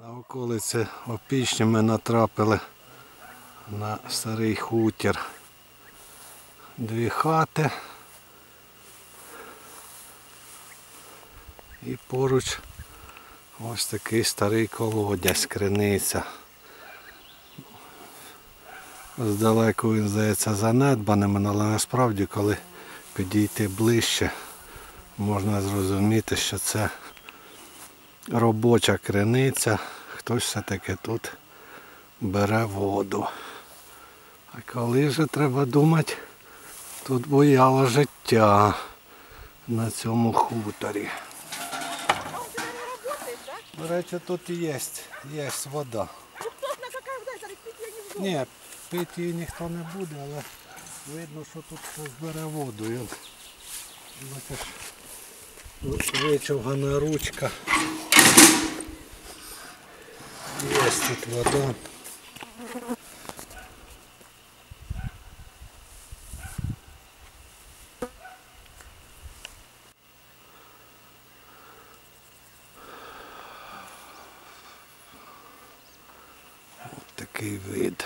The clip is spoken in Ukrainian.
На околиці Опішні ми натрапили на старий хутір. Дві хати. І поруч ось такий старий колодязь, криниця. Здалеку він здається занедбаним, але насправді, коли підійти ближче, можна зрозуміти, що це робоча криниця, хтось все-таки тут бере воду. А коли же треба думати, тут бояло життя на цьому хуторі. До речі, тут є, є вода. Ні, пити її ніхто не буде, але видно, що тут хтось бере воду. І бачиш, вичовгана ручка. Є тут вода. Такий вид.